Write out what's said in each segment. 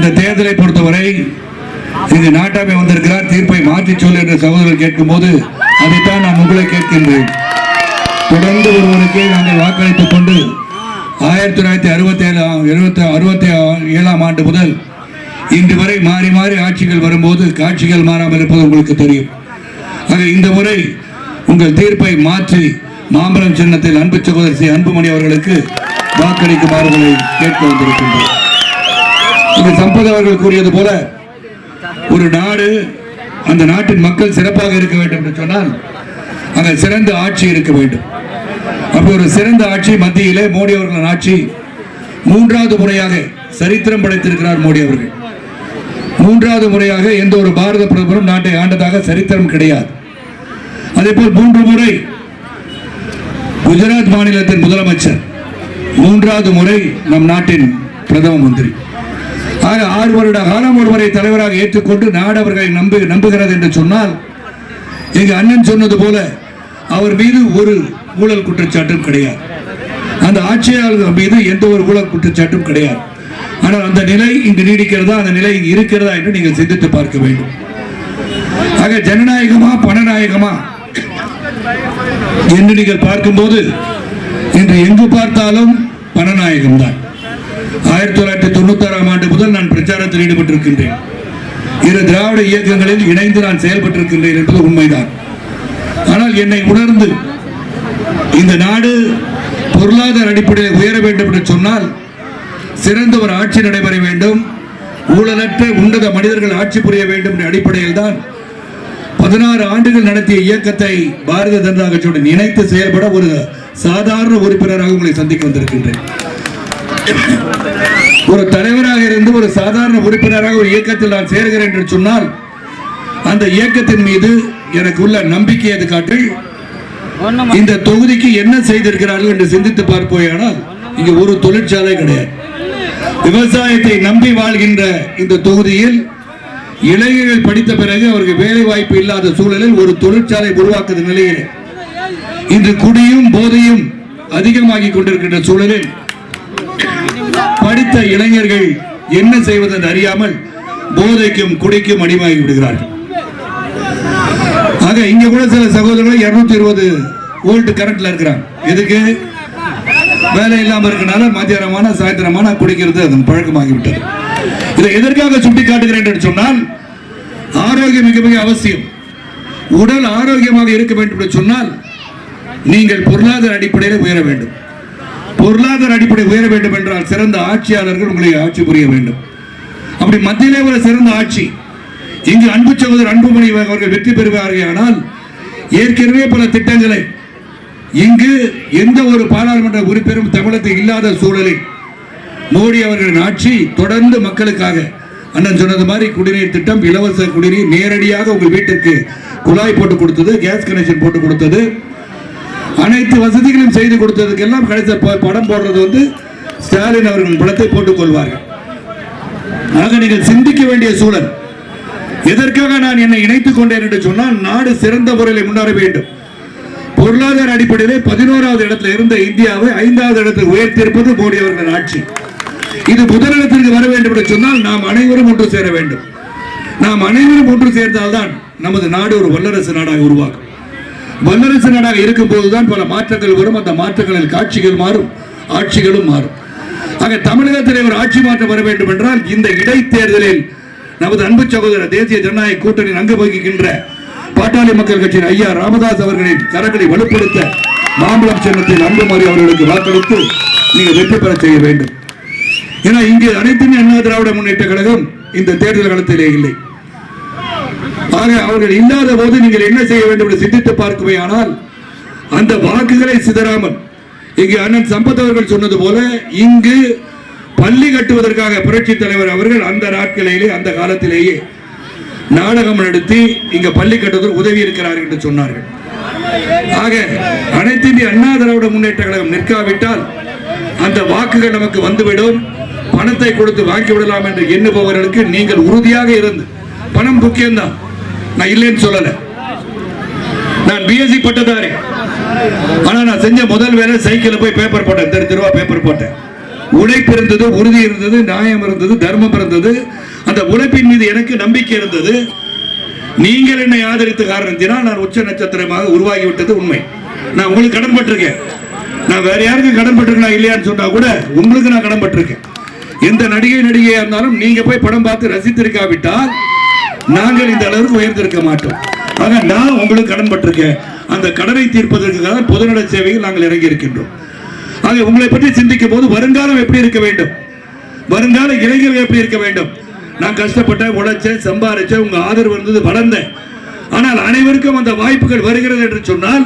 இந்த தேர்தலை பொறுத்தவரை இங்கு நாட்டாமை வந்திருக்கிறார். தீர்ப்பை மாற்றி சொல் என்று சகோதரர் கேட்கும்போது அதைத்தான் நான் உங்களை கேட்கின்றேன். தொடர்ந்து ஒருவருக்கே நாங்கள் வாக்களித்துக் கொண்டு ஆயிரத்தி தொள்ளாயிரத்தி அறுபத்தி ஏழாம் எழுபத்தி அறுபத்தி ஏழாம் ஆண்டு முதல் இன்று வரை மாறி மாறி ஆட்சிகள் வரும்போது காட்சிகள் மாறாமல் இருப்பது உங்களுக்கு தெரியும். ஆக இந்த முறை உங்கள் தீர்ப்பை மாற்றி மாம்பழம் சின்னத்தில் அன்பு சகோதரி அன்புமணி அவர்களுக்கு வாக்களிக்குமாறு கேட்க வந்திருக்கின்றோம் அங்கு சம்பத் அவர்கள் கூறியது போல ஒரு நாடு அந்த நாட்டின் மக்கள் சிறப்பாக இருக்க வேண்டும் என்று சொன்னால் அங்கே சிறந்த ஆட்சி இருக்க வேண்டும். அப்படி ஒரு சிறந்த ஆட்சி மத்தியிலே மோடி அவர்களின் ஆட்சி மூன்றாவது முறையாக சரித்திரம் படைத்திருக்கிறார் மோடி அவர்கள். மூன்றாவது முறையாக எந்த ஒரு பாரத பிரதமரும் நாட்டை ஆண்டதாக சரித்திரம் கிடையாது. அதே போல் மூன்று முறை குஜராத் மாநிலத்தின் முதலமைச்சர் மூன்றாவது முறை நம் நாட்டின் பிரதம மந்திரி. ஆறு வருட காலம் ஒருவரை தலைவராக ஏற்றுக்கொண்டு நாடு அவர்களை நம்பு நம்புகிறது என்று சொன்னால் எங்க அண்ணன் சொன்னது போல அவர் மீது ஒரு ஊழல் குற்றச்சாட்டும் கிடையாது. அந்த ஆட்சியாளர்கள் மீது எந்த ஒரு ஊழல் குற்றச்சாட்டும் கிடையாது. ஆனால் அந்த நிலை இங்கு நீடிக்கிறதா அந்த நிலை இங்கு இருக்கிறதா என்று நீங்கள் சிந்தித்து பார்க்க வேண்டும். ஆக ஜனநாயகமா பணநாயகமா என்று நீங்கள் பார்க்கும்போது இன்று எங்கு பார்த்தாலும் பணநாயகம் தான் ஆயிரத்தி தொள்ளாயிரத்தி தொண்ணூத்தி ஆறாம் ஆண்டு முதல் நான் பிரச்சாரத்தில் ஈடுபட்டிருக்கின்றேன். இரு திராவிட இயக்கங்களில் இணைந்து நான் செயல்பட்டிருக்கின்றேன் என்பது உண்மைதான். ஆனால் என்னை உணர்ந்து இந்த நாடு பொருளாதார அடிப்படையில் உயர வேண்டும் என்று சொன்னால் சிறந்த ஒரு ஆட்சி நடைபெற வேண்டும் ஊழலற்ற உன்னத மனிதர்கள் ஆட்சி புரிய வேண்டும் என்ற அடிப்படையில் தான் பதினாறு ஆண்டுகள் நடத்திய இயக்கத்தை பாரதிய ஜனதா கட்சியுடன் இணைத்து செயல்பட ஒரு சாதாரண உறுப்பினராக உங்களை சந்திக்க வந்திருக்கின்றேன். ஒரு தலைவராக இருந்து ஒரு சாதாரண உறுப்பினராக ஒரு இயக்கத்தில் நான் சேர்கிறேன் என்று சொன்னால் அந்த இயக்கத்தின் மீது எனக்கு உள்ள நம்பிக்கை அது காட்டு? இந்த தொகுதிக்கு என்ன செய்திருக்கிறார்கள் என்று சிந்தித்து பார்ப்போயானால் இங்க ஒரு தொழிற்சாலை கிடையாது. விவசாயத்தை நம்பி வாழ்கின்ற இந்த தொகுதியில் இளைஞர்கள் படித்த பிறகு அவருக்கு வேலை வாய்ப்பு இல்லாத சூழலில் ஒரு தொழிற்சாலை உருவாக்குற நிலையில் இன்று குடியும் போதையும் அதிகமாகி கொண்டிருக்கின்ற சூழலில் படித்த இளைஞர்கள் என்ன செய்வதுன்னு அறியாமல் போதைக்கும் குடிக்கும் அடிமாகி விடுகிறார்கள். ஆக இங்க கூட சில சகோதரர்கள் இருநூத்தி இருபது ஓல்ட் கரண்ட்ல இருக்கிறாங்க. எதுக்கு? வேலை இல்லாம இருக்கனால மத்தியானமான சாயந்தரமான குடிக்கிறது அதன் பழக்கமாகிவிட்டது. இதை எதற்காக சுட்டி காட்டுகிறேன் என்று சொன்னால் ஆரோக்கியம் மிக மிக அவசியம். உடல் ஆரோக்கியமாக இருக்க வேண்டும் என்று சொன்னால் நீங்கள் பொருளாதார அடிப்படையில் உயர வேண்டும். பொருளாதார அடிப்படை உயர வேண்டும் என்றால் சிறந்த ஆட்சியாளர்கள் உங்களை ஆட்சி புரிய வேண்டும். அப்படி மத்தியிலே ஒரு சிறந்த ஆட்சி. இங்கு அன்பு சகோதரர் அன்புமணி அவர்கள் வெற்றி பெறுவார்கள் ஆனால் ஏற்கனவே பல திட்டங்களை இங்கு எந்த ஒரு பாராளுமன்ற உறுப்பினரும் தமிழகத்தில் இல்லாத சூழலில் மோடி அவர்களின் ஆட்சி தொடர்ந்து மக்களுக்காக அண்ணன் சொன்னது மாதிரி குடிநீர் திட்டம் இலவச குடிநீர் நேரடியாக உங்கள் வீட்டிற்கு குழாய் போட்டு கொடுத்தது கேஸ் கனெக்ஷன் போட்டு கொடுத்தது அனைத்து வசதிகளும் செய்து கொடுத்ததுக்கெல்லாம் கடைசி படம் போடுறது வந்து ஸ்டாலின் அவர்கள் படத்தை போட்டுக் கொள்வார்கள். ஆக நீங்கள் சிந்திக்க வேண்டிய சூழல். எதற்காக நான் என்னை இணைத்துக் கொண்டேன் என்று சொன்னால் நாடு சிறந்த முறையில் முன்னேற வேண்டும். பொருளாதார அடிப்படையிலே பதினோராவது இடத்துல இருந்த இந்தியாவை ஐந்தாவது இடத்தில் உயர்த்தியிருப்பது மோடி அவர்கள் ஆட்சி. இது முதலிடத்திற்கு வர வேண்டும் என்று சொன்னால் நாம் அனைவரும் ஒன்று சேர வேண்டும். நாம் அனைவரும் ஒன்று சேர்ந்தால்தான் நமது நாடு ஒரு வல்லரசு நாடாக உருவாகும். வல்லரசு நாடாக இருக்கும் போதுதான் பல மாற்றங்கள் வரும். அந்த மாற்றங்களில் காட்சிகள் மாறும் ஆட்சிகளும் மாறும். ஆக தமிழகத்தில் ஒரு ஆட்சி மாற்றம் வர வேண்டும் என்றால் இந்த இடைத்தேர்தலில் நமது அன்பு சகோதரர் தேசிய ஜனநாயக கூட்டணி அங்கு வகிக்கின்ற பாட்டாளி மக்கள் கட்சியின் ஐயா ராமதாஸ் அவர்களின் கரங்களை வலுப்படுத்த மாம்பழம் சின்னத்தில் அன்புமாரி அவர்களுக்கு வாக்களித்து நீங்கள் வெற்றி பெற செய்ய வேண்டும். ஏன்னா இங்கே அனைத்துமே அண்ணா திராவிட முன்னேற்ற கழகம் இந்த தேர்தல் களத்திலே இல்லை. ஆக அவர்கள் இல்லாத போது நீங்கள் என்ன செய்ய வேண்டும் என்று சிந்தித்து பார்க்கவே ஆனால் அந்த வாக்குகளை சிதறாமல். இங்கு அண்ணன் சம்பத் அவர்கள் சொன்னது போல இங்கு பள்ளி கட்டுவதற்காக புரட்சி தலைவர் அவர்கள் அந்த நாட்களிலே அந்த காலத்திலேயே நாடகம் நடத்தி இங்க பள்ளி கட்டுவதற்கு உதவி இருக்கிறார்கள் என்று சொன்னார்கள். ஆக அனைத்து இந்திய அண்ணா திராவிட முன்னேற்ற கழகம் நிற்காவிட்டால் அந்த வாக்குகள் நமக்கு வந்துவிடும். பணத்தை கொடுத்து வாங்கி விடலாம் என்று எண்ணுபவர்களுக்கு நீங்கள் உறுதியாக இருந்து பணம் முக்கியம்தான். நான் இல்லைன்னு சொல்லல. நான் பிஎஸ்சி பட்டதாரி. ஆனா நான் செஞ்ச முதல் வேலை சைக்கிள்ல போய் பேப்பர் போட்டேன். தெரு தெருவா பேப்பர் போட்டேன். உழைப்பு இருந்தது உறுதி இருந்தது நியாயம் இருந்தது தர்மம் இருந்தது. அந்த உழைப்பின் மீது எனக்கு நம்பிக்கை இருந்தது. நீங்கள் என்னை ஆதரித்த காரணத்தினால் நான் உச்ச நட்சத்திரமாக உருவாகி விட்டது உண்மை. நான் உங்களுக்கு கடன் பட்டிருக்கேன். நான் வேற யாருக்கும் கடன் பட்டிருக்கேன் இல்லையான்னு சொன்னா கூட உங்களுக்கு நான் கடன் பட்டிருக்கேன். எந்த நடிகை நடிகையா இருந்தாலும் நீங்க போய் படம் பார்த்து ரசித்திருக்காவிட்டால் நாங்கள் இந்த அளவுக்கு உயர்ந்திருக்க மாட்டோம். ஆக நான் உங்களுக்கு கடன் பட்டிருக்கேன். அந்த கடனை தீர்ப்பதற்காக தான் பொதுநல சேவையில் நாங்கள் இறங்கி இருக்கின்றோம். ஆக உங்களை பற்றி சிந்திக்கும் போது வருங்காலம் எப்படி இருக்க வேண்டும்? வருங்கால இளைஞர்கள் எப்படி இருக்க வேண்டும்? நான் கஷ்டப்பட்டேன் உழைச்சேன் சம்பாரிச்சேன் உங்கள் ஆதரவு இருந்தது வளர்ந்தேன். ஆனால் அனைவருக்கும் அந்த வாய்ப்புகள் வருகிறது என்று சொன்னால்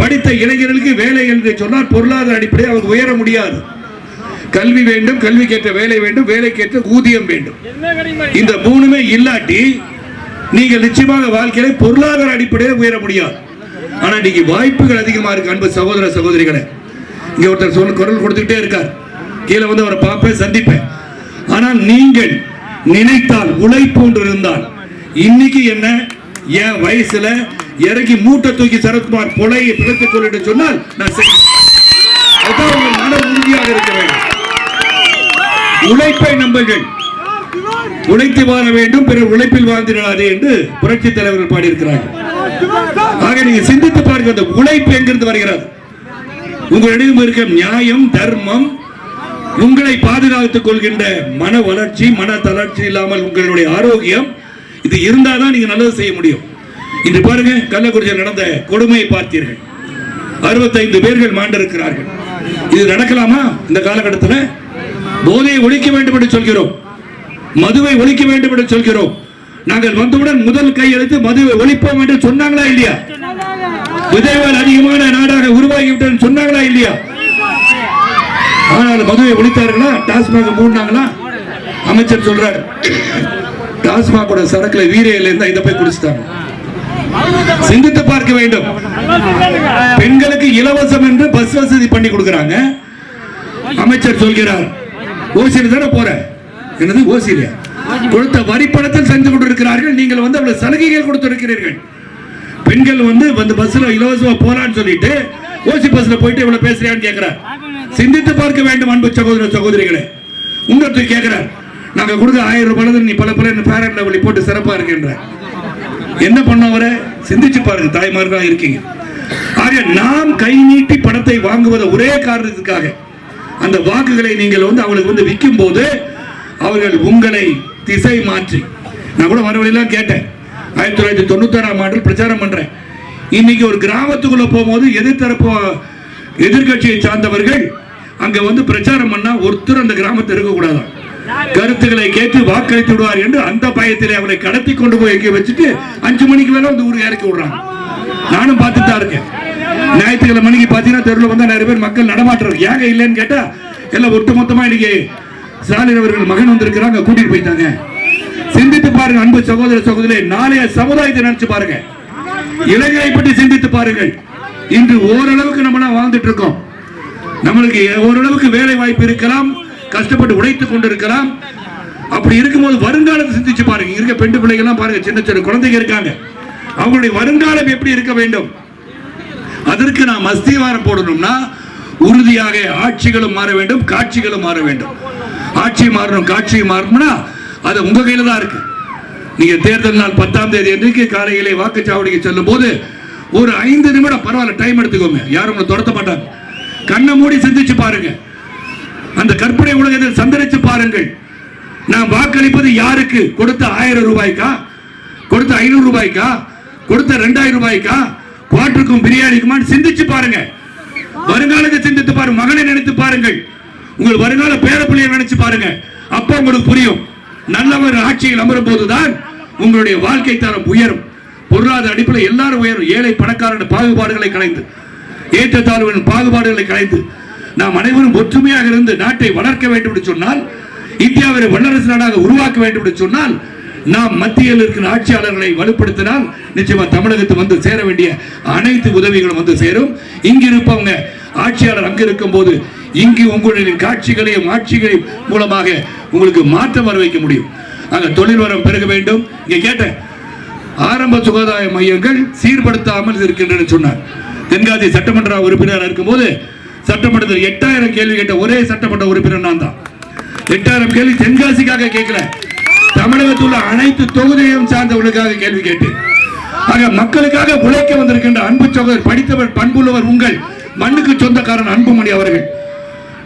படித்த இளைஞர்களுக்கு வேலை என்று சொன்னால் பொருளாதார அடிப்படையில் அவங்க உயர முடியாது. கல்வி வேண்டும் கல்விக்கேற்ற வேலை வேண்டும் வேலைக்கேற்ற ஊதியம் வேண்டும். இந்த மூணுமே இல்லாட்டி நீங்கள் நிச்சயமாக வாழ்க்கையில பொருளாதார அடிப்படையில் உயர முடியாது. ஆனா இன்னைக்கு வாய்ப்புகள் அதிகமா இருக்கு அன்பு சகோதர சகோதரிகளே. இங்க ஒருத்தர் சொன்ன குரல் கொடுத்துக்கிட்டே இருக்கார். கீழே வந்து அவரை பார்ப்பேன் சந்திப்பேன். ஆனால் நீங்கள் நினைத்தால் உழைப்பு ஒன்று இருந்தால் இன்னைக்கு என்ன என் வயசுல இறங்கி மூட்டை தூக்கி சரத்குமார் பொலையை பிழைத்துக் கொள் என்று சொன்னால் நான் செய்வேன். அதான் உங்கள் மன உறுதியாக இருக்க வேண்டும் உழைப்பை நம்புங்கள். உழைத்து வாழ வேண்டும். பிறர் உழைப்பில் வாழ்ந்திடாதே என்று புரட்சி தலைவர்கள் பாடியிருக்கிறார்கள். ஆக நீங்க சிந்தித்து பாருங்க அந்த உழைப்பு எங்கிருந்து வருகிறது? உங்களிடம் இருக்க நியாயம் தர்மம் உங்களை பாதுகாத்துக் கொள்கின்ற மன வளர்ச்சி மன தளர்ச்சி இல்லாமல் உங்களுடைய ஆரோக்கியம் இது இருந்தாதான் நீங்க நல்லது செய்ய முடியும். இன்று பாருங்க கள்ளக்குறிச்சியில் நடந்த கொடுமையை பார்த்தீர்கள். அறுபத்தைந்து பேர்கள் மாண்டிருக்கிறார்கள். இது நடக்கலாமா? இந்த காலகட்டத்தில் போதையை ஒழிக்க வேண்டும் என்று சொல்கிறோம். மதுவை ஒழிக்க வேண்டும் என்று சொல்கிறோம். நாங்கள் வந்தவுடன் முதல் கையெழுத்து மதுவை ஒழிப்போம் என்று சொன்னாங்களா இல்லையா? விதைவால் அதிகமான நாடாக உருவாகிவிட்டது சொன்னாங்களா இல்லையா? ஆனால் மதுவை ஒழித்தார்களா? டாஸ்மாக மூடினாங்களா? அமைச்சர் சொல்றார். டாஸ்மாகோட சரக்குல வீரையில இருந்தா இதை போய் குடிச்சிட்டாங்க. சிந்தித்து பார்க்க வேண்டும். பெண்களுக்கு இலவசம் என்று பஸ் வசதி பண்ணி கொடுக்கிறாங்க. அமைச்சர் சொல்கிறார். ஓசியில் தானே போற என்னது ஓசிலியா கொடுத்த வரி பணத்தில் செஞ்சு கொண்டிருக்கிறார்கள். நீங்கள் வந்து அவ்வளவு சலுகைகள் கொடுத்திருக்கிறீர்கள். பெண்கள் வந்து வந்து பஸ்ல இலவசமா போலான்னு சொல்லிட்டு ஓசி பஸ்ல போயிட்டு இவ்வளவு பேசுறியான்னு கேக்குறார். சிந்தித்து பார்க்க வேண்டும் அன்பு சகோதர சகோதரிகளே. உங்களுக்கு கேக்குறார். நாங்க கொடுக்க ஆயிரம் ரூபாய் நீ பல பல பேரன் வழி போட்டு சிறப்பா இருக்கின்ற. என்ன பண்ண வர? சிந்திச்சு பாருங்க தாய்மார்களா இருக்கீங்க. ஆக நாம் கை நீட்டி பணத்தை வாங்குவத ஒரே காரணத்துக்காக. அந்த வாக்குகளை நீங்கள் வந்து அவங்களுக்கு வந்து விற்கும் போது அவர்கள் உங்களை திசை மாற்றி. நான் கூட மறுபடியெல்லாம் கேட்டேன். ஆயிரத்தி தொள்ளாயிரத்தி தொண்ணூத்தாறாம் ஆண்டில் பிரச்சாரம் பண்றேன். இன்னைக்கு ஒரு கிராமத்துக்குள்ள போகும்போது எதிர்த்தரப்பு எதிர்கட்சியை சார்ந்தவர்கள் அங்க வந்து பிரச்சாரம் பண்ணா ஒருத்தர் அந்த கிராமத்தில் இருக்கக்கூடாதான். கருத்துக்களை கேட்டு வாக்களித்து விடுவார் என்று அந்த பயத்திலே அவரை கடத்தி கொண்டு போய் எங்கே வச்சுட்டு அஞ்சு மணிக்கு மேல வந்து ஊருக்கு இறக்கி விடுறாங்க. ஞாயிற்றுக்கிழமை மணிக்கு பார்த்தீங்கன்னா தெருவில் வந்து நிறைய பேர் மக்கள் நடமாட்டம். ஏங்க இல்லைன்னு கேட்டா எல்லாம் ஒட்டு மொத்தமாக இன்னைக்கு ஸ்டாலின் அவர்கள் மகன் வந்திருக்கிறாங்க கூட்டிட்டு போயிட்டாங்க. சிந்தித்து பாருங்க அன்பு சகோதர சகோதரி நாளைய சமுதாயத்தை நினைச்சு பாருங்க. இளைஞரை பற்றி சிந்தித்து பாருங்கள். இன்று ஓரளவுக்கு நம்மளாம் வாழ்ந்துட்டு இருக்கோம். நம்மளுக்கு ஓரளவுக்கு வேலை வாய்ப்பு இருக்கலாம் கஷ்டப்பட்டு உழைத்துக் கொண்டிருக்கலாம். அப்படி இருக்கும்போது வருங்காலத்தை சிந்திச்சு பாருங்க. இருக்க பெண்டு பிள்ளைகள்லாம் பாருங்க சின்ன சின்ன குழந்தைங்க இருக்காங்க. அவங்களுடைய வருங்காலம் எப்படி இருக்க வேண்டும்? அதற்கு நாம் அஸ்திவாரம் போடணும்னா உறுதியாக ஆட்சிகளும் மாற வேண்டும் காட்சிகளும் மாற வேண்டும். ஆட்சி மாறணும் காட்சி மாறணும்னா அது உங்க கையில தான் இருக்கு. நீங்க தேர்தல் நாள் பத்தாம் தேதி அன்றைக்கு காலையிலே வாக்குச்சாவடிக்கு செல்லும் போது ஒரு ஐந்து நிமிடம் பரவாயில்ல டைம் எடுத்துக்கோங்க. யாரும் உங்களை துரத்த மாட்டாங்க. கண்ணை மூடி சிந்திச்சு பாருங்க. அந்த கற்பனை உலகத்தில் சந்தரிச்சு பாருங்கள். நாம் வாக்களிப்பது யாருக்கு? கொடுத்த ஆயிரம் ரூபாய்க்கா? கொடுத்த ஐநூறு ரூபாய்க்கா? கொடுத்த ரெண்டாயிரம் ரூபாய்க்கா? பாட்டுக்கும் பிரியாணிக்குமான்னு சிந்திச்சு பாருங்க. வருங்காலத்தை சிந்தித்து பாருங்க. மகனை நினைத்து பாருங்கள். உங்கள் வருங்கால பேரப்பிள்ளையை நினைச்சு பாருங்க. அப்ப உங்களுக்கு புரியும். நல்லவர் ஆட்சியில் அமரும் போதுதான் உங்களுடைய வாழ்க்கை தரம் உயரும். பொருளாதார அடிப்படையில் எல்லாரும் உயரும். ஏழை பணக்காரன் பாகுபாடுகளை கலைந்து ஏற்றத்தாழ்வின் பாகுபாடுகளை கலைந்து நாம் அனைவரும் ஒற்றுமையாக இருந்து நாட்டை வளர்க்க வேண்டும் என்று சொன்னால் இந்தியாவை வல்லரசு நாடாக உருவாக்க வேண்டும் என்று சொன்னால் நாம் மத்தியில் இருக்கிற ஆட்சியாளர்களை வலுப்படுத்தினால் நிச்சயமா தமிழகத்துக்கு வந்து சேர வேண்டிய அனைத்து உதவிகளும் வந்து சேரும். இங்க இருப்பவங்க ஆட்சியாளர் அங்கிருக்கும் போது இங்கு உங்களுடைய காட்சிகளையும் ஆட்சிகளையும் மூலமாக உங்களுக்கு மாற்றம் வர வைக்க முடியும். அங்க தொழில் வரம் பெருக வேண்டும். இங்க கேட்டேன் ஆரம்ப சுகாதார மையங்கள் சீர்படுத்தாமல் இருக்கின்றன சொன்னார். தென்காசி சட்டமன்ற உறுப்பினராக இருக்கும்போது சட்டமன்றத்தில் எட்டாயிரம் கேள்வி கேட்ட ஒரே சட்டமன்ற உறுப்பினர் நான் தான். எட்டாயிரம் கேள்வி தென்காசிக்காக கேட்கிறேன் தமிழகத்தில் உள்ள அனைத்து தொகுதியையும் சார்ந்தவர்களுக்காக கேள்வி கேட்டேன். ஆக மக்களுக்காக உழைக்க வந்திருக்கின்ற அன்பு சகோதரர் படித்தவர் பண்புள்ளவர் உங்கள் மண்ணுக்கு சொந்தக்காரன் அன்புமணி அவர்கள்.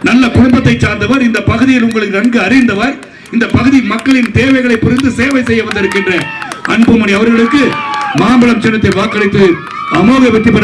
நல்ல குடும்பத்தை சார்ந்தவர் இந்த பகுதியில் உங்களுக்கு நன்கு அறிந்தவர் இந்த பகுதி மக்களின் தேவைகளை புரிந்து சேவை செய்ய வந்திருக்கின்ற அன்புமணி அவர்களுக்கு மாம்பழம் சின்னத்தை வாக்களித்து அமோக வெற்றி பெற